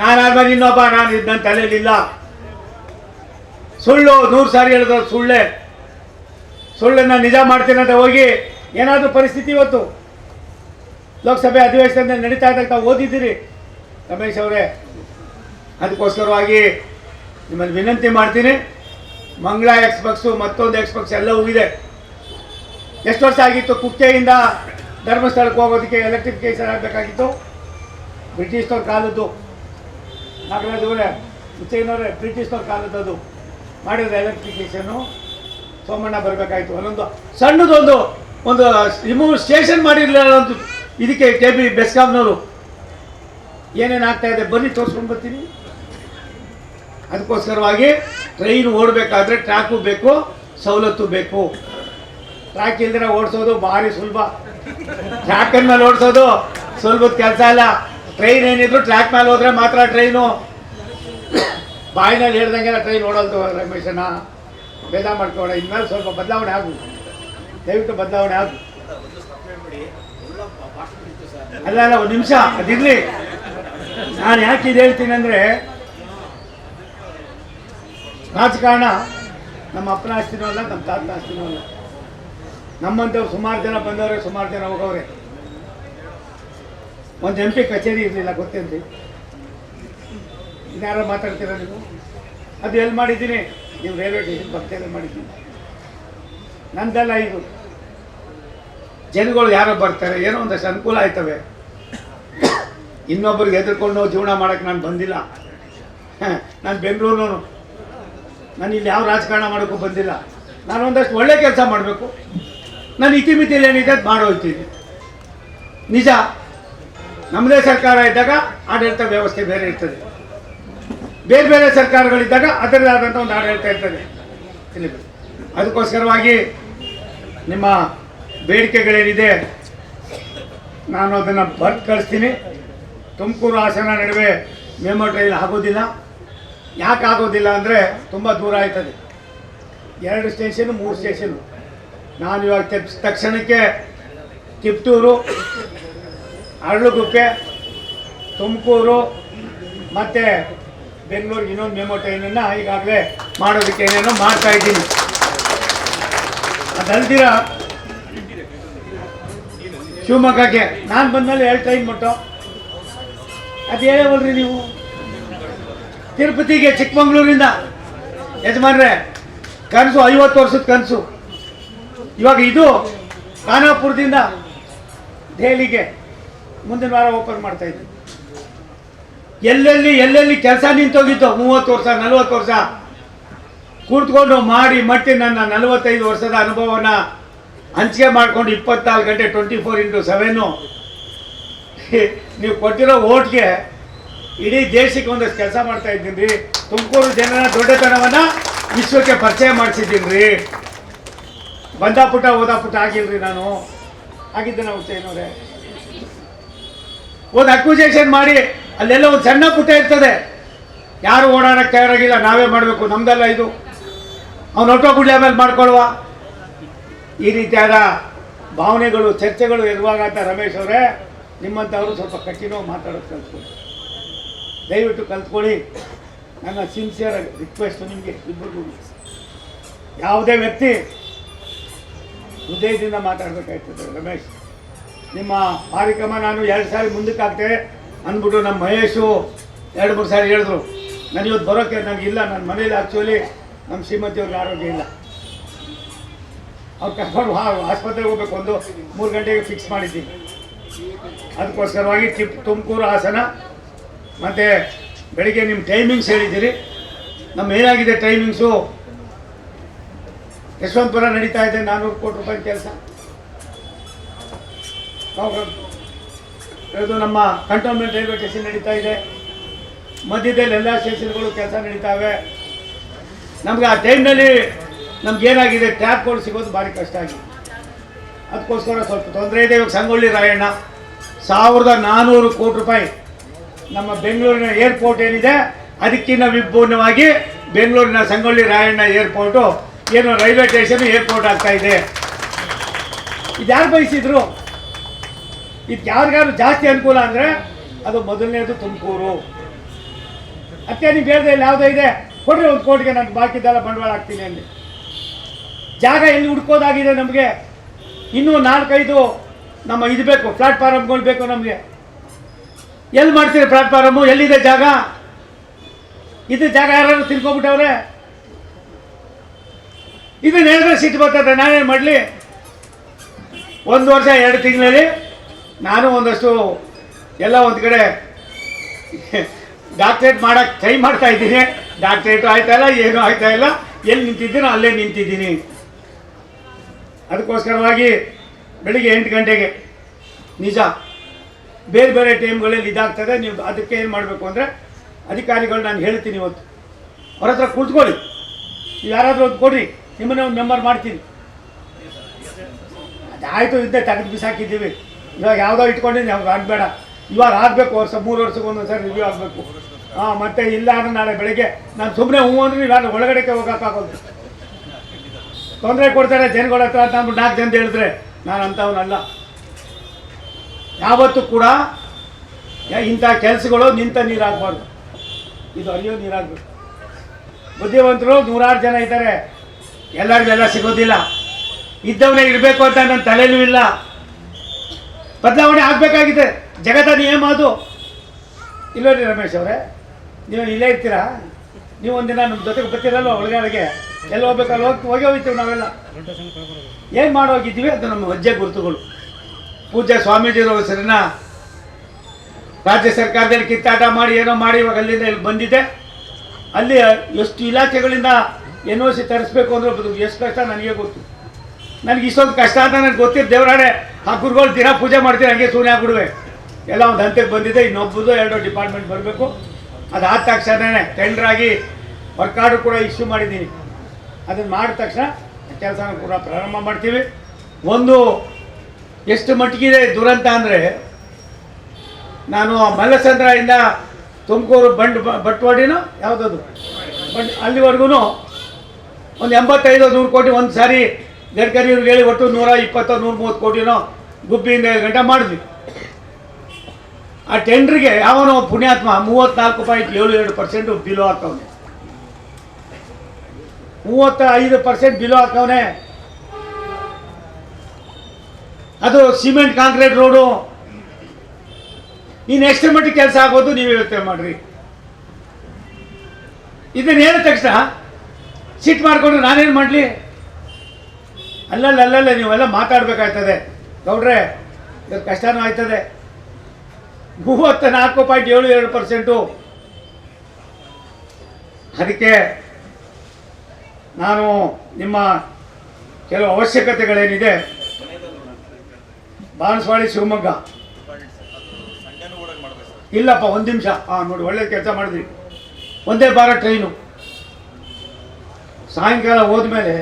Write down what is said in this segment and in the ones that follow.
ನಾನಾದ್ಮೇಲೆ ಇನ್ನೊಬ್ಬ ನಾನು ಇದು ನನ್ನ ತಲೆಯಲ್ಲಿಲ್ಲ. ಸುಳ್ಳು, ನೂರು ಸಾರಿ ಹೇಳಿದ್ರು ಸುಳ್ಳೆ. ಸುಳ್ಳನ್ನು ನಿಜ ಮಾಡ್ತೀನಿ ಅಂತ ಹೋಗಿ ಏನಾದರೂ ಪರಿಸ್ಥಿತಿ ಇವತ್ತು? ಲೋಕಸಭೆ ಅಧಿವೇಶನದಲ್ಲಿ ನಡೀತಾ ಇದ್ದಾಗ ಓದಿದ್ದೀರಿ, ರಮೇಶ್ ಅವರೇ. ಅದಕ್ಕೋಸ್ಕರವಾಗಿ ನಿಮ್ಮಲ್ಲಿ ವಿನಂತಿ ಮಾಡ್ತೀನಿ. ಮಂಗಳ ಎಕ್ಸ್ಪಕ್ಸು ಮತ್ತೊಂದು ಎಕ್ಸ್ಪಕ್ಸ್ ಎಲ್ಲ ಹೋಗಿದೆ ಎಷ್ಟು ವರ್ಷ ಆಗಿತ್ತು? ಕುಕ್ಕೆಯಿಂದ ಧರ್ಮಸ್ಥಳಕ್ಕೆ ಹೋಗೋದಕ್ಕೆ ಎಲೆಕ್ಟ್ರಿಫಿಕೇಶನ್ ಆಗಬೇಕಾಗಿತ್ತು. ಬ್ರಿಟಿಷ್ನವ್ರ ಕಾಲದ್ದು. ನಾಗರಾಜ್ ಅವರೇ, ಹುಚ್ಚಯ್ಯನವರೇ, ಬ್ರಿಟಿಷ್ನವ್ರ ಕಾಲದ್ದು ಎಲೆಕ್ಟ್ರಿಫಿಕೇಶನು ಸೋಮಣ್ಣ ಬರಬೇಕಾಯ್ತು. ಒಂದೊಂದು ಸಣ್ಣದೊಂದು, ಒಂದು ರಿಮೂವ್ ಸ್ಟೇಷನ್ ಮಾಡಿರಲಿಲ್ಲ ಅಂತ ಇದಕ್ಕೆ ಕೆ ಬಿ ಬೆಸ್ಕಾಮ್ನವರು ಏನೇನು ಆಗ್ತಾ ಇದೆ ಬನ್ನಿ, ತೋರಿಸ್ಕೊಂಡು ಬರ್ತೀನಿ. ಅದಕ್ಕೋಸ್ಕರವಾಗಿ ಟ್ರೈನ್ ಓಡಬೇಕಾದ್ರೆ ಟ್ರ್ಯಾಕು ಬೇಕು, ಸವಲತ್ತು ಬೇಕು. ಟ್ರ್ಯಾಕ್ ಇಲ್ದಿರ ಓಡಿಸೋದು ಭಾರಿ ಸುಲಭ. ಟ್ರ್ಯಾಕನ್ ಮೇಲೆ ಓಡಿಸೋದು ಸುಲಭದ ಕೆಲಸ ಇಲ್ಲ ಟ್ರೈನ್ ಏನಿದ್ರು ಟ್ರ್ಯಾಕ್ ಮೇಲೆ ಹೋದ್ರೆ ಮಾತ್ರ ಟ್ರೈನು. ಬಾಯಿನಲ್ಲಿ ಹೇಳ್ದಂಗೆಲ್ಲ ಟ್ರೈನ್ ಓಡಲ್ತು ರಮೇಶನ ಭೇದ ಮಾಡ್ಕೋಣ ಇನ್ಮೇಲೆ ಸ್ವಲ್ಪ ಬದಲಾವಣೆ ಆಗು ದಯವಿಟ್ಟು ಬದಲಾವಣೆ ಆಗು ಅಲ್ಲ ಅಲ್ಲ, ಒಂದು ನಿಮಿಷ ಅದಿರ್ಲಿ ನಾನು ಯಾಕೆ ಇದು ಹೇಳ್ತೀನಿ ಅಂದರೆ, ರಾಜಕಾರಣ ನಮ್ಮ ಅಪ್ಪನ ಆಸ್ತಿನೂ ಅಲ್ಲ, ನಮ್ಮ ತಾತನ ಆಸ್ತಿನೂ ಅಲ್ಲ. ನಮ್ಮಂಥವ್ರು ಸುಮಾರು ಜನ ಬಂದವ್ರೆ, ಸುಮಾರು ಜನ ಹೋಗವ್ರೆ. ಒಂದು ಎಂ ಪಿ ಕಚೇರಿ ಇರಲಿಲ್ಲ, ಗೊತ್ತೇನ್ರಿ? ಇನ್ಯಾರೋ ಮಾತಾಡ್ತೀರಾ ನೀವು? ಅದು ಎಲ್ಲಿ ಮಾಡಿದ್ದೀನಿ? ನೀವು ರೈಲ್ವೆ ಟೇಷನ್ ಬರ್ತೇನೆ ಮಾಡಿದ್ದೀನಿ. ನಂದೆಲ್ಲ ಇದು, ಜನಗಳು ಯಾರೋ ಬರ್ತಾರೆ, ಏನೋ ಒಂದಷ್ಟು ಅನುಕೂಲ ಆಯ್ತವೆ. ಇನ್ನೊಬ್ಬರಿಗೆ ಹೆದರ್ಕೊಂಡು ಜೀವನ ಮಾಡೋಕ್ಕೆ ನಾನು ಬಂದಿಲ್ಲ. ನಾನು ಬೆಂಗಳೂರಿನವನು. ನಾನು ಇಲ್ಲಿ ಯಾವ ರಾಜಕಾರಣ ಮಾಡೋಕ್ಕೂ ಬಂದಿಲ್ಲ. ನಾನು ಒಂದಷ್ಟು ಒಳ್ಳೆ ಕೆಲಸ ಮಾಡಬೇಕು. ನಾನು ಇತಿಮಿತಿಯಲ್ಲಿ ಏನಿದೆ ಅದು ಮಾಡೋಯ್ತೀನಿ ನಿಜ? ನಮ್ಮದೇ ಸರ್ಕಾರ ಇದ್ದಾಗ ಆಡಳಿತ ವ್ಯವಸ್ಥೆ ಬೇರೆ ಇರ್ತದೆ. ಬೇರೆ ಬೇರೆ ಸರ್ಕಾರಗಳಿದ್ದಾಗ ಅದರದೇ ಆದಂಥ ಒಂದು ಆಡಳಿತ ಇರ್ತದೆ. ಅದಕ್ಕೋಸ್ಕರವಾಗಿ ನಿಮ್ಮ ಬೇಡಿಕೆಗಳೇನಿದೆ, ನಾನು ಅದನ್ನು ಬರ್ತು ಕಳಿಸ್ತೀನಿ. ತುಮಕೂರು ಹಾಸನ ನಡುವೆ ಮೆಮೋ ಟ್ರೈನ್ ಆಗೋದಿಲ್ಲ. ಯಾಕೆ ಆಗೋದಿಲ್ಲ ಅಂದರೆ ತುಂಬ ದೂರ ಆಯ್ತದೆ. ಎರಡು ಸ್ಟೇಷನು, ಮೂರು ಸ್ಟೇಷನು. ನಾನು ಇವಾಗ ತಕ್ಷಣಕ್ಕೆ ಕಿಪ್ಟೂರು ಅರಳುಗುಪ್ಪೆ ತುಮಕೂರು ಮತ್ತು ಬೆಂಗಳೂರಿಗೆ ಇನ್ನೊಂದು ಮೆಮೋ ಟ್ರೈನನ್ನು ಈಗಾಗಲೇ ಮಾಡೋದಕ್ಕೆ ಏನೇನೋ ಮಾಡ್ತಾ ಇದ್ದೀನಿ. ಅದಲ್ದಿರ ಶಿವಮೊಗ್ಗಕ್ಕೆ. ನಾನು ಬಂದಮೇಲೆ ಎರಡು ಟ್ರೈನ್ ಮಟ್ಟು ಅದು ಹೇಳವಲ್ರಿ ನೀವು. ತಿರುಪತಿಗೆ ಚಿಕ್ಕಮಂಗ್ಳೂರಿಂದ. ಯಜಮಾನ್ರೆ, ಕನಸು ಐವತ್ತು ವರ್ಷದ ಕನಸು. ಇವಾಗ ಇದು ಖಾನಾಪುರದಿಂದ ದೆಹಲಿಗೆ. ಮುಂದಿನ ವಾರ ಓಪನ್ ಮಾಡ್ತಾ ಇದ್ವಿ. ಎಲ್ಲೆಲ್ಲಿ ಎಲ್ಲೆಲ್ಲಿ ಕೆಲಸ ನಿಂತೋಗಿತ್ತು ಮೂವತ್ತು ವರ್ಷ, ನಲವತ್ತು ವರ್ಷ, ಕೂತ್ಕೊಂಡು ಮಾಡಿ ಮಟ್ಟಿ ನನ್ನ ನಲವತ್ತೈದು ವರ್ಷದ ಅನುಭವನ ಹಂಚಿಕೆ ಮಾಡಿಕೊಂಡು ಇಪ್ಪತ್ನಾಲ್ಕು ಗಂಟೆ ಟ್ವೆಂಟಿ ಫೋರ್ ಇಂಟು ಸೆವೆನ್ನು ನೀವು ಕೊಟ್ಟಿರೋ ಓಟ್ಗೆ ಇಡೀ ದೇಶಕ್ಕೆ ಒಂದಷ್ಟು ಕೆಲಸ ಮಾಡ್ತಾ ಇದ್ದೀನಿ ರೀ ತುಮಕೂರು ಜನರ ದೊಡ್ಡತನವನ್ನು ವಿಶ್ವಕ್ಕೆ ಪರಿಚಯ ಮಾಡಿಸಿದ್ದೀನಿ ರೀ ಬಂದ ಪುಟ ಆಗಿಲ್ಲ ಪುಟ ಆಗಿಲ್ರಿ ನಾನು. ಆಗಿದ್ದೆ ನಾವು ಒಂದು ಅಕ್ವಿಜೇಷನ್ ಮಾಡಿ, ಅಲ್ಲೆಲ್ಲ ಒಂದು ಸಣ್ಣ ಪುಟ್ಟ ಇರ್ತದೆ. ಯಾರು ಓಡಾಡಕ್ಕೆ ತಯಾರಾಗಿಲ್ಲ, ನಾವೇ ಮಾಡಬೇಕು, ನಮ್ದಲ್ಲ ಇದು. ಅವ್ನು ಒಟ್ಟೋ ಗುಡ್ಲೆ ಮೇಲೆ ಮಾಡ್ಕೊಳ್ವ ಈ ರೀತಿಯಾದ ಭಾವನೆಗಳು, ಚರ್ಚೆಗಳು ಇರುವಾಗ ಅಂತ ರಮೇಶ್ ಅವರೇ ನಿಮ್ಮಂಥವರು ಸ್ವಲ್ಪ ಕಠಿಣವಾಗಿ ಮಾತಾಡೋದು ಕಲ್ತ್ಕೊಳ್ಳಿ. ದಯವಿಟ್ಟು ಕಲ್ತ್ಕೊಳ್ಳಿ. ನನ್ನ ಸಿನ್ಸಿಯರ್ ರಿಕ್ವೆಸ್ಟ್ ನಿಮಗೆ, ಇಬ್ಬರಿಗೂ. ಯಾವುದೇ ವ್ಯಕ್ತಿ ಹೃದಯದಿಂದ ಮಾತಾಡಬೇಕಾಯ್ತದೆ, ರಮೇಶ್. ನಿಮ್ಮ ಕಾರ್ಯಕ್ರಮ ನಾನು ಎರಡು ಸಾರಿ ಮುಂದಕ್ಕೆ ಹಾಕ್ತೆ ಅಂದ್ಬಿಟ್ಟು ನಮ್ಮ ಮಹೇಶು ಎರಡು ಮೂರು ಸಾರಿ ಹೇಳಿದ್ರು. ನಾನು ಇವತ್ತು ಬರೋಕ್ಕೆ ನನಗೆ ಇಲ್ಲ ನನ್ನ ಮನೇಲಿ ಆ್ಯಕ್ಚುಲಿ ನಮ್ಮ ಶ್ರೀಮತಿಯವ್ರಿಗೆ ಆರೋಗ್ಯ ಇಲ್ಲ. ಅವ್ರು ಕರ್ಕೊಂಡು ಆಸ್ಪತ್ರೆಗೆ ಹೋಗ್ಬೇಕು ಒಂದು ಮೂರು ಗಂಟೆಗೆ ಫಿಕ್ಸ್ ಮಾಡಿದ್ದೀನಿ ಅದಕ್ಕೋಸ್ಕರವಾಗಿ ಚಿಪ್ ತುಮಕೂರು ಹಾಸನ ಮತ್ತು ಬೆಳಿಗ್ಗೆ ನಿಮ್ಮ ಟೈಮಿಂಗ್ಸ್ ಹೇಳಿದ್ದೀರಿ. ನಮ್ಮ ಏನಾಗಿದೆ ಟೈಮಿಂಗ್ಸು ಯಶವಂತಪುರ ನಡೀತಾ ಇದೆ ನಾನ್ನೂರು ಕೋಟಿ ರೂಪಾಯಿ ಕೆಲಸ. ಇದು ನಮ್ಮ ಕಂಟೋನ್ಮೆಂಟ್ ರೈಲ್ವೆ ಸ್ಟೇಷನ್ ನಡೀತಾ ಇದೆ. ಮಧ್ಯದಲ್ಲಿ ಎಲ್ಲ ಸ್ಟೇಷನ್ಗಳು ಕೆಲಸ ನಡೀತಾವೆ. ನಮ್ಗೆ ಆ ಟೈಮ್ನಲ್ಲಿ ನಮ್ಗೇನಾಗಿದೆ ಏನಾಗಿದೆ ಕೋಡ್ ಸಿಗೋದು ಭಾರಿ ಕಷ್ಟ ಆಗಿದೆ. ಅದಕ್ಕೋಸ್ಕರ ಸ್ವಲ್ಪ ತೊಂದರೆ ಇದೆ. ಇವಾಗ ಸಂಗೊಳ್ಳಿ ರಾಯಣ್ಣ, ಸಾವಿರದ ನಾನ್ನೂರು ಕೋಟಿ ರೂಪಾಯಿ ನಮ್ಮ ಬೆಂಗಳೂರಿನ ಏರ್ಪೋರ್ಟ್ ಏನಿದೆ ಅದಕ್ಕಿಂತ ವಿಭಿನ್ನವಾಗಿ ಬೆಂಗಳೂರಿನ ಸಂಗೊಳ್ಳಿ ರಾಯಣ್ಣ ಏರ್ಪೋರ್ಟು, ಏನು ರೈಲ್ವೆ ಸ್ಟೇಷನ್ ಏರ್ಪೋರ್ಟ್ ಆಗ್ತಾ ಇದೆ. ಇದು ಯಾರು ಬಯಸಿದ್ರು? ಇದು ಯಾರಿಗಾದ್ರು ಜಾಸ್ತಿ ಅನುಕೂಲ ಅಂದರೆ ಅದು ಮೊದಲನೇದು ತುಮಕೂರು. ಅತ್ತೆ, ನೀವು ಹೇಳಿದೆ ಇಲ್ಲಿ ಯಾವುದೋ ಇದೆ. ಕೊಡ್ರಿ ಒಂದು ಕೋಟಿಗೆ ನಾನು ಬಾಕಿದ್ದೆಲ್ಲ ಬಂಡವಾಳ ಹಾಕ್ತೀನಿ ಅಲ್ಲಿ ಜಾಗ ಎಲ್ಲಿ ಹುಡ್ಕೋದಾಗಿದೆ ನಮಗೆ? ಇನ್ನೂ ನಾಲ್ಕೈದು ನಮ್ಮ ಇದು ಬೇಕು ಪ್ಲಾಟ್ಫಾರಮ್ಗಳು ಬೇಕು ನಮಗೆ. ಎಲ್ಲಿ ಮಾಡ್ತೀರಿ ಪ್ಲಾಟ್ಫಾರಮು ಎಲ್ಲಿದೆ ಜಾಗ? ಇದು ಜಾಗ ಯಾರು ತಿಳ್ಕೊಬಿಟ್ಟವ್ರೆ? ಇದನ್ನ ಹೇಳಿದ್ರೆ ಸಿಟ್ಟು ಬರ್ತದೆ, ನಾನೇನು ಮಾಡಲಿ? ಒಂದು ವರ್ಷ, ಎರಡು ತಿಂಗಳಲ್ಲಿ ನಾನು ಒಂದಷ್ಟು ಎಲ್ಲ ಒಂದು ಕಡೆ ಡಾಕ್ಟ್ರೇಟ್ ಮಾಡೋಕ್ಕೆ ಟ್ರೈ ಮಾಡ್ತಾ ಇದ್ದೀನಿ. ಡಾಕ್ಟ್ರೇಟು ಆಯ್ತಾ ಇಲ್ಲ, ಏನೂ ಆಯ್ತಾ ಇಲ್ಲ. ಎಲ್ಲಿ ನಿಂತಿದ್ದೀನೋ ಅಲ್ಲೇ ನಿಂತಿದ್ದೀನಿ. ಅದಕ್ಕೋಸ್ಕರವಾಗಿ ಬೆಳಿಗ್ಗೆ ಎಂಟು ಗಂಟೆಗೆ, ನಿಜ, ಬೇರೆ ಬೇರೆ ಟೈಮ್ಗಳಲ್ಲಿ ಇದಾಗ್ತದೆ. ನೀವು ಅದಕ್ಕೆ ಏನು ಮಾಡಬೇಕು ಅಂದರೆ ಅಧಿಕಾರಿಗಳು ನಾನು ಹೇಳ್ತೀನಿ ಇವತ್ತು. ಅವ್ರ ಹತ್ರ ಕೂತ್ಕೊಳ್ಳಿ. ನೀವು ಯಾರಾದರೂ ಒಂದು ಕೊಡ್ರಿ. ನಿಮ್ಮನ್ನೇ ಒಂದು ಮೆಂಬರ್ ಮಾಡ್ತೀನಿ. ಅದಾಯಿತು, ಇದ್ದೇ ತೆಗೆದು ಬಿಸಾಕಿದ್ದೀವಿ. ಇವಾಗ ಯಾವುದೋ ಇಟ್ಕೊಂಡಿದ್ದೀನಿ ಅವ್ರು ಆಗಬೇಡ. ಇವಾಗ ಆಗಬೇಕು, ವರ್ಷ, ಮೂರು ವರ್ಷಕ್ಕೆ ಒಂದೊಂದು ಸರಿ ರಿವ್ಯೂ ಆಗಬೇಕು. ಹಾಂ, ಮತ್ತೆ ಇಲ್ಲ ಅಂದ್ರೆ ನಾಳೆ ಬೆಳಗ್ಗೆ ನಾನು ಸುಮ್ಮನೆ ಹ್ಞೂ ಅಂದ್ರೆ ನಾನು ಒಳಗಡೆಗೆ ಹೋಗೋಕ್ಕಾಗೋದು. ತೊಂದರೆ ಕೊಡ್ತಾರೆ ಜನಗಳ ಹತ್ರ ಅಂತ ಅಂದ್ಬಿಟ್ಟು ನಾಲ್ಕು ಜನ ಹೇಳಿದ್ರೆ, ನಾನು ಅಂಥವನಲ್ಲ ಯಾವತ್ತೂ ಕೂಡ ಇಂಥ ಕೆಲಸಗಳು ನಿಂತ ನೀರಾಗಬಾರ್ದು. ಇದು ಅರಿಯೋ ನೀರಾಗಬೇಕು. ಬುದ್ಧಿವಂತರು ನೂರಾರು ಜನ ಇದ್ದಾರೆ. ಎಲ್ಲರಿಗೆಲ್ಲ ಸಿಗೋದಿಲ್ಲ. ಇದ್ದವನೇ ಇರಬೇಕು ಅಂತ ನನ್ನ ತಲೆಯೂ ಇಲ್ಲ. ಬದಲಾವಣೆ ಆಗಬೇಕಾಗಿದೆ. ಜಗದ ನಿಯಮ ಅದು. ಇಲ್ಲೋರಿ ರಮೇಶ್ ಅವರೇ? ನೀವು ಇಲ್ಲೇ ಇರ್ತೀರಾ? ನೀವು ಒಂದಿನ ನಮ್ಮ ಜೊತೆಗೆ ಬರ್ತೀರಲ್ಲ ಒಳಗಡೆಗೆ ಎಲ್ಲಿ ಹೋಗ್ಬೇಕಲ್ಲ ಹೋಗಿ ಹೋಗಿ ಹೋಗ್ತೀವಿ ನಾವೆಲ್ಲ. ಏನು ಮಾಡೋಗಿದ್ದೀವಿ ಅದು ನಮ್ಮ ಹೆಜ್ಜೆ ಗುರುತುಗಳು. ಪೂಜ್ಯ ಸ್ವಾಮೀಜಿ ಹೆಸರಿನ ರಾಜ್ಯ ಸರ್ಕಾರದಲ್ಲಿ ಕಿತ್ತಾಟ ಮಾಡಿ, ಏನೋ ಮಾಡಿ ಇವಾಗ ಅಲ್ಲಿಂದ ಇಲ್ಲಿ ಬಂದಿದೆ. ಅಲ್ಲಿ ಎಷ್ಟು ಇಲಾಖೆಗಳಿಂದ ಎನ್ ಒ ಸಿ ತರಿಸ್ಬೇಕು ಅಂದ್ರೆ ಅದು ಎಷ್ಟು ಕಷ್ಟ ನನಗೆ ಗೊತ್ತು. ನನಗೆ ಇಷ್ಟೊಂದು ಕಷ್ಟ ಅಂತ ನನಗೆ ಗೊತ್ತಿದ್ದು ದೇವರಾಣೆ. ಆ ಗುರುಗಳು ದಿನ ಪೂಜೆ ಮಾಡ್ತೀನಿ ಹಂಗೆ ಸೂನ್ಯ ಆಗ್ಬಿಡುವೆ ಎಲ್ಲ ಒಂದು ಹಂತಕ್ಕೆ ಬಂದಿದೆ ಇನ್ನೊಬ್ಬದು ಎರಡು ಡಿಪಾರ್ಟ್ಮೆಂಟ್ ಬರಬೇಕು. ಅದಾದ ತಕ್ಷಣವೇ ಟೆಂಡರ್ ಆಗಿ ವರ್ಕ್ ಕೂಡ ಇಶ್ಯೂ ಮಾಡಿದ್ದೀನಿ. ಅದನ್ನು ಮಾಡಿದ ತಕ್ಷಣ ಕೆಲಸನ ಕೂಡ ಪ್ರಾರಂಭ ಮಾಡ್ತೀವಿ. ಒಂದು, ಎಷ್ಟು ಮಟ್ಟಿಗಿದೆ ದುರಂತ ಅಂದರೆ, ನಾನು ಮಲ್ಲಸಂದ್ರದಿಂದ ತುಮಕೂರು ಬಂಡ್ ಬಟ್ವಾಡಿನೋ ಯಾವುದದು? ಬಂಡ್ ಅಲ್ಲಿವರೆಗೂ ಒಂದು ಎಂಬತ್ತೈದು, ನೂರು ಕೋಟಿ ಒಂದು ಸಾರಿ ಗಡ್ಕರಿ ಇವ್ರಿಗೆ ಹೇಳಿ ಒಟ್ಟು ನೂರ ಇಪ್ಪತ್ತು, ನೂರ ಮೂವತ್ತು ಕೋಟಿನೋ ಗುಬ್ಬಿಯಿಂದ ಏಳು ಗಂಟೆ ಮಾಡಿದ್ವಿ. ಆ ಟೆಂಡ್ರಿಗೆ ಯಾವನೋ ಪುಣ್ಯಾತ್ಮ ಮೂವತ್ನಾಲ್ಕು ಪಾಯಿಂಟ್ ಏಳು ಎರಡು ಪರ್ಸೆಂಟು ಬಿಲೋ ಹಾಕವನೆ. ಮೂವತ್ತ ಐದು ಪರ್ಸೆಂಟ್ ಬಿಲೋ ಹಾಕವನೆ. ಅದು ಸಿಮೆಂಟ್, ಕಾಂಕ್ರೀಟ್ ರೋಡು. ಇನ್ನು ಎಷ್ಟು ಮಟ್ಟಿಗೆ ಕೆಲಸ ಆಗೋದು ನೀವು ಯೋಚನೆ ಮಾಡ್ರಿ. ಇದನ್ನ ಹೇಳಿದ ತಕ್ಷಣ ಸಿಟ್ ಮಾಡಿಕೊಂಡು ನಾನೇನು ಮಾಡಲಿ? ಅಲ್ಲಲ್ಲ ಅಲ್ಲಲ್ಲ, ನೀವೆಲ್ಲ ಮಾತಾಡಬೇಕಾಗ್ತದೆ ಗೌಡ್ರೆ ಇವ್ರ ಕಷ್ಟನೂ ಆಯ್ತದೆ. ಮೂವತ್ತ ನಾಲ್ಕು ಪಾಯಿಂಟ್ ಏಳು ಎರಡು ಪರ್ಸೆಂಟು. ಅದಕ್ಕೆ ನಾನು ನಿಮ್ಮ ಕೆಲವು ಅವಶ್ಯಕತೆಗಳೇನಿದೆ? ಬಾಣಸ್ವಾಡಿ ಶಿವಮೊಗ್ಗ. ಇಲ್ಲಪ್ಪ, ಒಂದು ನಿಮಿಷ. ಹಾಂ, ನೋಡಿ, ಒಳ್ಳೆ ಕೆಲಸ ಮಾಡಿದ್ರಿ. ಒಂದೇ ಬಾರ ಟ್ರೈನು. ಸಾಯಂಕಾಲ ಹೋದ್ಮೇಲೆ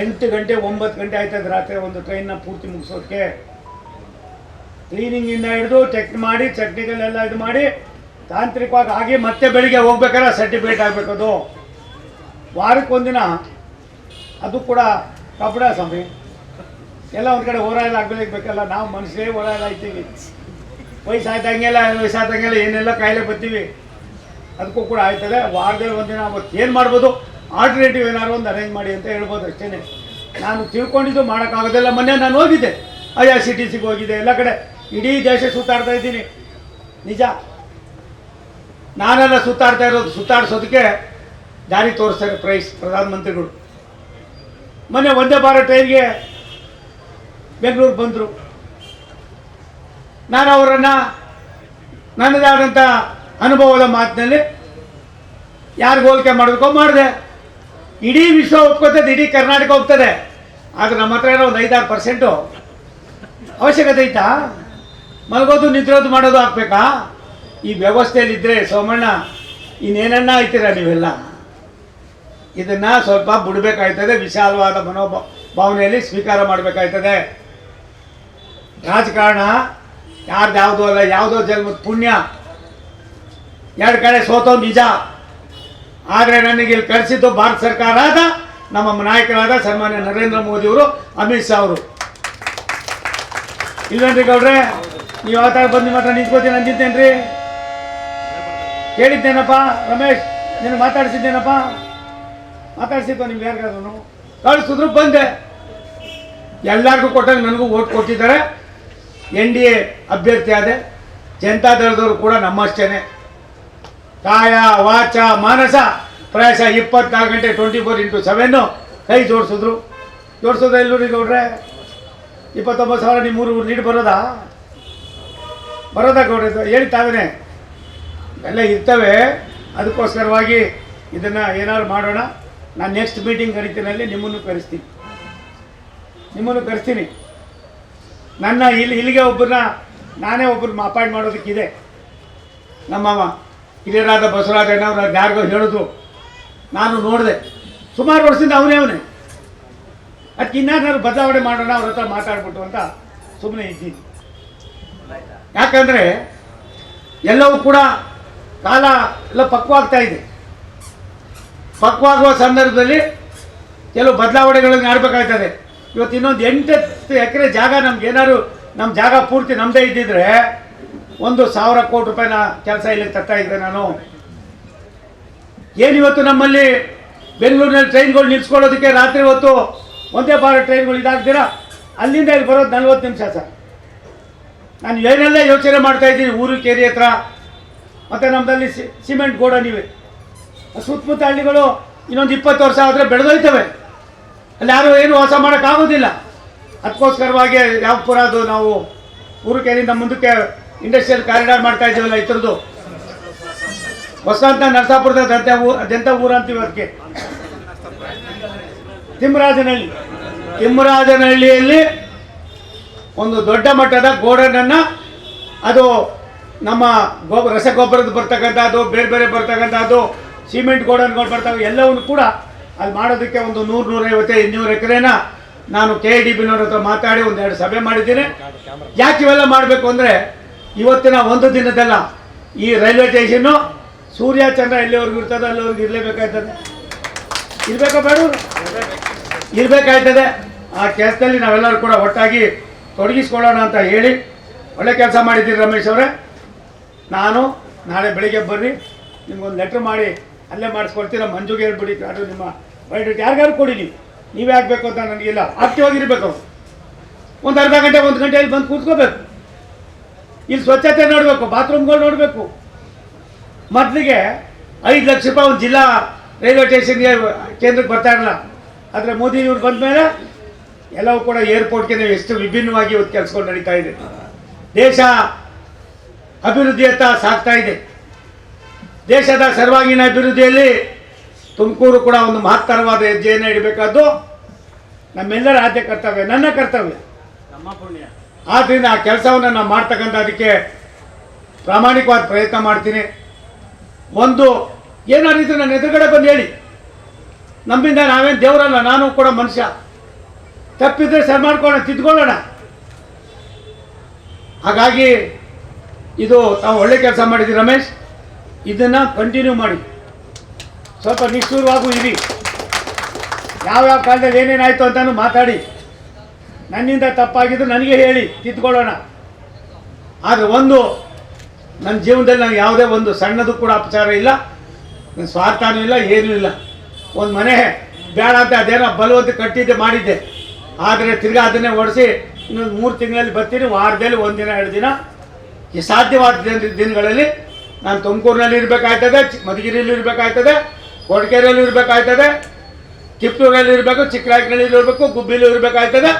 ಎಂಟು ಗಂಟೆ, ಒಂಬತ್ತು ಗಂಟೆ ಆಯ್ತದ ರಾತ್ರಿ ಒಂದು ಟ್ರೈನ್ನ ಪೂರ್ತಿ ಮುಗಿಸೋದಕ್ಕೆ ಕ್ಲೀನಿಂಗಿಂದ ಹಿಡಿದು ಚೆಕ್ ಮಾಡಿ ಟೆಕ್ನಿಕಲ್ ಎಲ್ಲ ಇದು ಮಾಡಿ, ತಾಂತ್ರಿಕವಾಗಿ ಆಗಿ ಮತ್ತೆ ಬೆಳಿಗ್ಗೆ ಹೋಗ್ಬೇಕಾದ್ರೆ ಸರ್ಟಿಫಿಕೇಟ್ ಆಗಬೇಕದು ವಾರಕ್ಕೊಂದಿನ ಅದು ಕೂಡ ಕಬ್ಬಡ ಸ್ವಾಮಿ. ಎಲ್ಲ ಒಂದು ಕಡೆ ಆಗಬೇಕು ಆಗಬೇಕಲ್ಲ ನಾವು ಮನುಷ್ಯರೇ ಓರಾಯಲ್ ಆಯ್ತೀವಿ ವಯಸ್ಸಾಯ್ತಂಗೆಲ್ಲ ವಯಸ್ಸಾದಂಗೆಲ್ಲ ಏನೆಲ್ಲ ಕಾಯಿಲೆ ಬರ್ತೀವಿ. ಅದಕ್ಕೂ ಕೂಡ ಆಯ್ತದೆ. ವಾರದಲ್ಲಿ ಒಂದಿನ ಅವತ್ತು ಏನು ಮಾಡ್ಬೋದು? ಆಲ್ಟರ್ನೇಟಿವ್ ಏನಾದ್ರು ಒಂದು ಅರೇಂಜ್ ಮಾಡಿ ಅಂತ ಹೇಳ್ಬೋದು ಅಷ್ಟೇ ನಾನು ತಿಳ್ಕೊಂಡಿದ್ದು ಮಾಡೋಕ್ಕಾಗೋದಿಲ್ಲ, ಮೊನ್ನೆ ನಾನು ಹೋಗಿದ್ದೆ. ಆರ್ ಸಿ ಟಿ ಸಿಗೆ ಹೋಗಿದ್ದೆ. ಎಲ್ಲ ಕಡೆ ಇಡೀ ದೇಶ ಸುತ್ತಾಡ್ತಾ ಇದ್ದೀನಿ. ನಿಜ. ನಾನೆಲ್ಲ ಸುತ್ತಾಡ್ತಾ ಇರೋದು, ಸುತ್ತಾಡ್ಸೋದಕ್ಕೆ ದಾರಿ ತೋರಿಸ್ತಾರೆ ಪ್ರೈಸ್, ಪ್ರಧಾನಮಂತ್ರಿಗಳು. ಮೊನ್ನೆ ಒಂದೇ ಭಾರತ್ ಟ್ರೈನ್ಗೆ ಬೆಂಗಳೂರು ಬಂದರು. ನಾನು ಅವರನ್ನು ನನ್ನದಾದಂಥ ಅನುಭವದ ಮಾತಿನಲ್ಲಿ ಯಾರಿಗೆ ಹೋಲಿಕೆ ಮಾಡಬೇಕೋ ಮಾಡಿದೆ. ಇಡೀ ವಿಶ್ವ ಒಪ್ಕೋತದೆ, ಇಡೀ ಕರ್ನಾಟಕ ಹೋಗ್ತದೆ ಆದರೆ ನಮ್ಮ ಹತ್ರ ಏನೋ ಒಂದು ಐದಾರು ಪರ್ಸೆಂಟು ಅವಶ್ಯಕತೆ ಐತಾ ಮಲಗೋದು ನಿದ್ರೋದು ಮಾಡೋದು ಹಾಕ್ಬೇಕಾ ಈ ವ್ಯವಸ್ಥೆಯಲ್ಲಿದ್ದರೆ ಸೋಮಣ್ಣ ಇನ್ನೇನನ್ನ ಐತೀರ ನೀವೆಲ್ಲ? ಇದನ್ನು ಸ್ವಲ್ಪ ಬಿಡಬೇಕಾಯ್ತದೆ, ವಿಶಾಲವಾದ ಮನೋಭಾವ ಭಾವನೆಯಲ್ಲಿ ಸ್ವೀಕಾರ ಮಾಡಬೇಕಾಯ್ತದೆ. ರಾಜಕಾರಣ ಯಾರ್ದು ಯಾವುದೋ ಅಲ್ಲ, ಯಾವುದೋ ಜನ್ಮದ ಪುಣ್ಯ. ಎರಡು ಕಡೆ ಸೋತೋ ನಿಜ. ಆದರೆ ನನಗೆ ಇಲ್ಲಿ ಕಳಿಸಿದ್ದು ಭಾರತ ಸರ್ಕಾರದ, ನಮ್ಮ ನಾಯಕರಾದ ಸನ್ಮಾನ್ಯ ನರೇಂದ್ರ ಮೋದಿ ಅವರು ಅಮಿತ್ ಶಾ ಅವರು. ಇಲ್ವೇನ್ರಿ ಗೌಡ್ರೆ, ನೀವು ಆ ಥರ ಬಂದು ಮಾತ್ರ ನಿಂತ್ಕೋತೀನಿ ಅಂದಿದ್ದೇನ್ರಿ ಕೇಳಿದ್ದೇನಪ್ಪ, ರಮೇಶ್ ನೀನು ಮಾತಾಡಿಸಿದ್ದೇನಪ್ಪ? ಮಾತಾಡಿಸಿದ್ದು ನಿಮ್ಗೆ ಯಾರಿಗಾದ್ರು ಕಳಿಸಿದ್ರು ಬಂದೆ. ಎಲ್ಲರಿಗೂ ಕೊಟ್ಟಂಗೆ ನನಗೂ ಓಟ್ ಕೊಟ್ಟಿದ್ದಾರೆ. ಎನ್ ಡಿ ಎ ಅಭ್ಯರ್ಥಿ ಆದೆ. ಜನತಾದಳದವರು ಕೂಡ ನಮ್ಮಷ್ಟೇನೆ. ಕಾಯ, ವಾಚ, ಮಾನಸ. ಪ್ರಾಯಶಃ ಇಪ್ಪತ್ನಾಲ್ಕು ಗಂಟೆ ಟ್ವೆಂಟಿ ಫೋರ್ ಇಂಟು ಸೆವೆನ್ನು ಕೈ ಜೋಡಿಸಿದ್ರು. ಜೋಡಿಸೋದ ಎಲ್ಲೂರಿಗೆ ಗೌಡ್ರೆ ಇಪ್ಪತ್ತೊಂಬತ್ತು ಸಾವಿರ ನಿಮ್ಮ ಮೂರು ನೀಡಿ ಬರೋದಾ? ಬರೋದಾ ಗೌಡ್ರೆ? ಹೇಳಿ ತಾವೇನೆ. ಎಲ್ಲ ಇರ್ತವೆ. ಅದಕ್ಕೋಸ್ಕರವಾಗಿ ಇದನ್ನು ಏನಾದ್ರು ಮಾಡೋಣ. ನಾನು ನೆಕ್ಸ್ಟ್ ಮೀಟಿಂಗ್ ಕರಿತೀನಲ್ಲಿ ನಿಮ್ಮನ್ನು ಕರೆಸ್ತೀನಿ. ನಿಮ್ಮನ್ನು ಕರೆಸ್ತೀನಿ. ನನ್ನ ಇಲ್ಲಿ, ಇಲ್ಲಿಗೆ ಒಬ್ಬರನ್ನ ನಾನೇ ಒಬ್ಬರು ಅಪಾಯಿಂಟ್ ಮಾಡೋದಕ್ಕಿದೆ. ನಮ್ಮವ. ಹಿರಿಯರಾದ ಬಸವರಾಜಣ್ಣವ್ರು ಅದು ಯಾರಿಗೋ ಹೇಳಿದ್ರು. ನಾನು ನೋಡಿದೆ. ಸುಮಾರು ವರ್ಷದಿಂದ ಅವನೇ ಅವನೇ. ಅದಕ್ಕೆ ಇನ್ನಾರು ಬದಲಾವಣೆ ಮಾಡೋಣ, ಅವ್ರ ಹತ್ರ ಮಾತಾಡ್ಬಿಟ್ಟು ಅಂತ ಸುಮ್ಮನೆ ಇದ್ದೀನಿ. ಯಾಕಂದರೆ ಎಲ್ಲವೂ ಕೂಡ ಕಾಲ ಎಲ್ಲ ಪಕ್ವಾಗ್ತಾ ಇದೆ. ಪಕ್ವಾಗುವ ಸಂದರ್ಭದಲ್ಲಿ ಕೆಲವು ಬದಲಾವಣೆಗಳನ್ನು ಮಾಡಬೇಕಾಗ್ತದೆ ಇವತ್ತು ಇನ್ನೊಂದು ಎಂಟತ್ತು ಎಕರೆ ಜಾಗ ನಮ್ಗೆ ಏನಾದ್ರು ನಮ್ಮ ಜಾಗ ಪೂರ್ತಿ ನಮ್ಮದೇ ಇದ್ದಿದ್ರೆ ಒಂದು ಸಾವಿರ ಕೋಟಿ ರೂಪಾಯಿನ ಕೆಲಸ ಇಲ್ಲಿ ತರ್ತಾ ಇದ್ದೆ ನಾನು. ಏನಿವತ್ತು ನಮ್ಮಲ್ಲಿ ಬೆಂಗಳೂರಿನಲ್ಲಿ ಟ್ರೈನ್ಗಳು ನಿಲ್ಸ್ಕೊಳ್ಳೋದಕ್ಕೆ ರಾತ್ರಿ ಹೊತ್ತು ಒಂದೇ ಬಾರ ಟ್ರೈನ್ಗಳು ಇದಾಗ್ತೀರಾ ಅಲ್ಲಿಂದ ಇಲ್ಲಿ ಬರೋದು ನಲ್ವತ್ತು ನಿಮಿಷ ಸರ್. ನಾನು ಏನೆಲ್ಲ ಯೋಚನೆ ಮಾಡ್ತಾ ಇದ್ದೀನಿ ಊರು ಕೇರಿ ಹತ್ರ, ಮತ್ತು ನಮ್ಮದಲ್ಲಿ ಸಿಮೆಂಟ್ ಗೋಡನ್ ಇವೆ ಸುತ್ತಮುತ್ತ ಹಳ್ಳಿಗಳು ಇನ್ನೊಂದು ಇಪ್ಪತ್ತು ವರ್ಷ ಆದರೆ ಬೆಳೆದೋಯ್ತವೆ. ಅಲ್ಲಿ ಯಾರು ಏನು ವಾಸ ಮಾಡೋಕ್ಕಾಗೋದಿಲ್ಲ ಅದಕ್ಕೋಸ್ಕರವಾಗಿ ಯಾವ ಪುರ ಅದು ನಾವು ಊರು ಕೇರಿಯಿಂದ ಮುಂದಕ್ಕೆ ಇಂಡಸ್ಟ್ರಿಯಲ್ ಕಾರಿಡಾರ್ ಮಾಡ್ತಾ ಇದ್ದೀವಲ್ಲ ಇತರದ್ದು ಹೊಸಂತ ನರಸಾಪುರದ ದಂತ ಊರು ಅದೆಂಥ ಊರು ಅಂತೀವಿ ಅದಕ್ಕೆ ತಿಮ್ಮರಾಜನಹಳ್ಳಿ. ತಿಮ್ಮರಾಜನಹಳ್ಳಿಯಲ್ಲಿ ಒಂದು ದೊಡ್ಡ ಮಟ್ಟದ ಗೋಡನನ್ನು ಅದು ನಮ್ಮ ಗೊಬ್ಬರ ರಸಗೊಬ್ಬರದ ಬರ್ತಕ್ಕಂಥದ್ದು, ಬೇರೆ ಬೇರೆ ಬರ್ತಕ್ಕಂಥದ್ದು, ಸಿಮೆಂಟ್ ಗೋಡನ್ಗಳು ಬರ್ತವೆ, ಎಲ್ಲವನ್ನು ಕೂಡ ಅಲ್ಲಿ ಮಾಡೋದಕ್ಕೆ ಒಂದು ನೂರು, ನೂರೈವತ್ತು, ಇನ್ನೂರು ಎಕರೆನ ನಾನು ಕೆ ಡಿ ಬಿನವ್ರ ಹತ್ರ ಮಾತಾಡಿ ಒಂದೆರಡು ಸಭೆ ಮಾಡಿದ್ದೀನಿ. ಯಾಕೆ ಇವೆಲ್ಲ ಮಾಡಬೇಕು ಅಂದರೆ ಇವತ್ತಿನ ಒಂದು ದಿನದಲ್ಲ ಈ ರೈಲ್ವೆ ಸ್ಟೇಷನ್ನು ಸೂರ್ಯ ಚಂದ್ರ ಎಲ್ಲಿವರೆಗೂ ಇರ್ತದೆ ಅಲ್ಲಿವರೆಗೂ ಇರಲೇಬೇಕಾಯ್ತದೆ. ಇರಬೇಕಾ ಬೇಡ ಇರಬೇಕಾಯ್ತದೆ. ಆ ಕೆಲಸದಲ್ಲಿ ನಾವೆಲ್ಲರೂ ಕೂಡ ಒಟ್ಟಾಗಿ ತೊಡಗಿಸ್ಕೊಳ್ಳೋಣ ಅಂತ ಹೇಳಿ ಒಳ್ಳೆ ಕೆಲಸ ಮಾಡಿದ್ದೀರಿ ರಮೇಶ್ ಅವರೇ. ನಾನು ನಾಳೆ ಬೆಳಿಗ್ಗೆ ಬರ್ರಿ, ನಿಮ್ಗೊಂದು ಲೆಟ್ರ್ ಮಾಡಿ ಅಲ್ಲೇ ಮಾಡಿಸ್ಕೊಡ್ತೀರ. ಮಂಜುಗೆ ಹೇಳ್ಬಿಡಿ ಅದು ನಿಮ್ಮ ಬಯೋಡೇಟ್ ಯಾರಿಗಾರು ಕೊಡಿ ನೀವು. ನೀವೇ ಆಗಬೇಕು ಅಂತ ನನಗಿಲ್ಲ. ಅವ್ರು. ಒಂದು ಅರ್ಧ ಗಂಟೆ, ಒಂದು ಗಂಟೆಯಲ್ಲಿ ಬಂದು ಕೂತ್ಕೋಬೇಕು. ಇಲ್ಲಿ ಸ್ವಚ್ಛತೆ ನೋಡಬೇಕು, ಬಾತ್ರೂಮ್ಗಳು ನೋಡಬೇಕು. ಮೊದಲಿಗೆ ಐದು ಲಕ್ಷ ರೂಪಾಯಿ ಒಂದು ಜಿಲ್ಲಾ ರೈಲ್ವೆ ಸ್ಟೇಷನ್ಗೆ ಕೇಂದ್ರಕ್ಕೆ ಬರ್ತಾ ಇರಲ್ಲ. ಆದರೆ ಮೋದಿ ಇವ್ರು ಬಂದ ಮೇಲೆ ಎಲ್ಲವೂ ಕೂಡ ಏರ್ಪೋರ್ಟ್ಗೆ ನೀವು ಎಷ್ಟು ವಿಭಿನ್ನವಾಗಿ ಇವತ್ತು ಕೆಲಸಗಳು ನಡೀತಾ ಇದೆ. ದೇಶ ಅಭಿವೃದ್ಧಿಯತ್ತ ಸಾಗ್ತಾ ಇದೆ. ದೇಶದ ಸರ್ವಾಂಗೀಣ ಅಭಿವೃದ್ಧಿಯಲ್ಲಿ ತುಮಕೂರು ಕೂಡ ಒಂದು ಮಹತ್ತರವಾದ ಹೆಜ್ಜೆಯನ್ನು ಇಡಬೇಕಾದ್ದು ನಮ್ಮೆಲ್ಲರ ಆದ್ಯ ಕರ್ತವ್ಯ, ನನ್ನ ಕರ್ತವ್ಯ. ಆದ್ದರಿಂದ ಆ ಕೆಲಸವನ್ನು ನಾನು ಮಾಡ್ತಕ್ಕಂಥ ಅದಕ್ಕೆ ಪ್ರಾಮಾಣಿಕವಾದ ಪ್ರಯತ್ನ ಮಾಡ್ತೀನಿ. ಒಂದು, ಏನಾದ್ರೂ ನನ್ನ ಎದುರುಗಡೆ ಬಂದು ಹೇಳಿ. ನಮ್ಮಿಂದ ನಾವೇನು ದೇವರಲ್ಲ ನಾನು ಕೂಡ ಮನುಷ್ಯ. ತಪ್ಪಿದ್ರೆ ಸರಿ ಮಾಡ್ಕೊಳ್ಳೋಣ, ತಿದ್ಕೊಳ್ಳೋಣ. ಹಾಗಾಗಿ ಇದು ತಾವು ಒಳ್ಳೆ ಕೆಲಸ ಮಾಡಿದ್ದೀವಿ ರಮೇಶ್. ಇದನ್ನು ಕಂಟಿನ್ಯೂ ಮಾಡಿ. ಸ್ವಲ್ಪ ನಿಷ್ಠೂರವಾಗೂ ಇರಿ. ಯಾವ್ಯಾವ ಕಾಲದಲ್ಲಿ ಏನೇನಾಯಿತು ಅಂತಲೂ ಮಾತಾಡಿ. ನನ್ನಿಂದ ತಪ್ಪಾಗಿದ್ದು ನನಗೆ ಹೇಳಿ ತಿದ್ಕೊಳ್ಳೋಣ ಆದರೆ ಒಂದು, ನನ್ನ ಜೀವನದಲ್ಲಿ ನಾನು ಯಾವುದೇ ಒಂದು ಸಣ್ಣದು ಕೂಡ ಅಪಚಾರ ಇಲ್ಲ ಸ್ವಾರ್ಥನೂ ಇಲ್ಲ, ಏನೂ ಇಲ್ಲ. ಒಂದು ಮನೆ ಬೇಡ ಅಂತ ಅದೇನೋ ಬಲವಂತ ಕಟ್ಟಿದ್ದೆ ಮಾಡಿದ್ದೆ. ಆದರೆ ತಿರ್ಗಾ ಅದನ್ನೇ ಓಡಿಸಿ ಇನ್ನೊಂದು ಮೂರು ತಿಂಗಳಲ್ಲಿ ಬರ್ತೀನಿ, ವಾರದಲ್ಲಿ ಒಂದು ದಿನ, ಎರಡು ದಿನ. ಈ ಸಾಧ್ಯವಾದ ದಿನ ದಿನಗಳಲ್ಲಿ ನಾನು ತುಮಕೂರಿನಲ್ಲಿ ಇರಬೇಕಾಯ್ತದೆ ಮಧುಗಿರಿಯಲ್ಲಿ ಇರಬೇಕಾಯ್ತದೆ, ಕೊಡಗೇರಿಯಲ್ಲಿ ಇರಬೇಕಾಯ್ತದೆ ಕಿಪ್ಪುಗಳಲ್ಲಿ ಇರಬೇಕು ಚಿಕ್ಕರಾಯಕನಹಳ್ಳಿ ಇರಬೇಕು ಗುಬ್ಬಿಲಿ ಇರಬೇಕಾಯ್ತದೆ.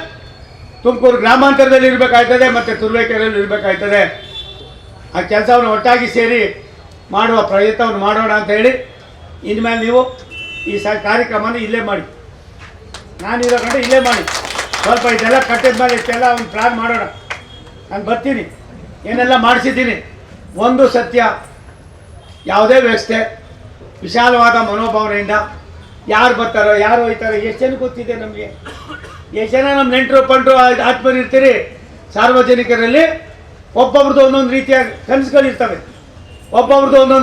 ತುಮಕೂರು ಗ್ರಾಮಾಂತರದಲ್ಲಿ ಇರಬೇಕಾಯ್ತದೆ, ಮತ್ತು ತುರುವೇಕೆರೆಯಲ್ಲಿ ಇರಬೇಕಾಯ್ತದೆ. ಆ ಕೆಲಸವನ್ನು ಒಟ್ಟಾಗಿ ಸೇರಿ ಮಾಡುವ ಪ್ರಯತ್ನವನ್ನು ಮಾಡೋಣ ಅಂತ ಹೇಳಿ, ಇನ್ಮೇಲೆ ನೀವು ಈ ಸ ಕಾರ್ಯಕ್ರಮನ ಇಲ್ಲೇ ಮಾಡಿ. ನಾನಿರೋ ಕಡೆ ಇಲ್ಲೇ ಮಾಡಿ. ಸ್ವಲ್ಪ ಇದೆಲ್ಲ ಕಟ್ಟಿದ ಮೇಲೆ ಇಷ್ಟೆಲ್ಲ ಒಂದು ಪ್ಲ್ಯಾನ್ ಮಾಡೋಣ. ನಾನು ಬರ್ತೀನಿ. ಏನೆಲ್ಲ ಮಾಡಿಸಿದ್ದೀನಿ. ಒಂದು ಸತ್ಯ, ಯಾವುದೇ ವ್ಯವಸ್ಥೆ, ವಿಶಾಲವಾದ ಮನೋಭಾವನೆಯಿಂದ ಯಾರು ಬರ್ತಾರೋ, ಯಾರು ಹೋಯ್ತಾರೋ ಎಷ್ಟು ಜನ ಗೊತ್ತಿದೆ ನಮಗೆ? ಎಷ್ಟು ಜನ ನಮ್ಮ ನೆಂಟರು ಪಂಟರು ಆತ್ಮರು ಇರ್ತೀರಿ ಸಾರ್ವಜನಿಕರಲ್ಲಿ ಒಬ್ಬೊಬ್ರದ್ದು ಒಂದೊಂದು ರೀತಿಯ ಕನಸುಗಳಿರ್ತವೆ. ಒಬ್ಬೊಬ್ರದ್ದು ಒಂದೊಂದು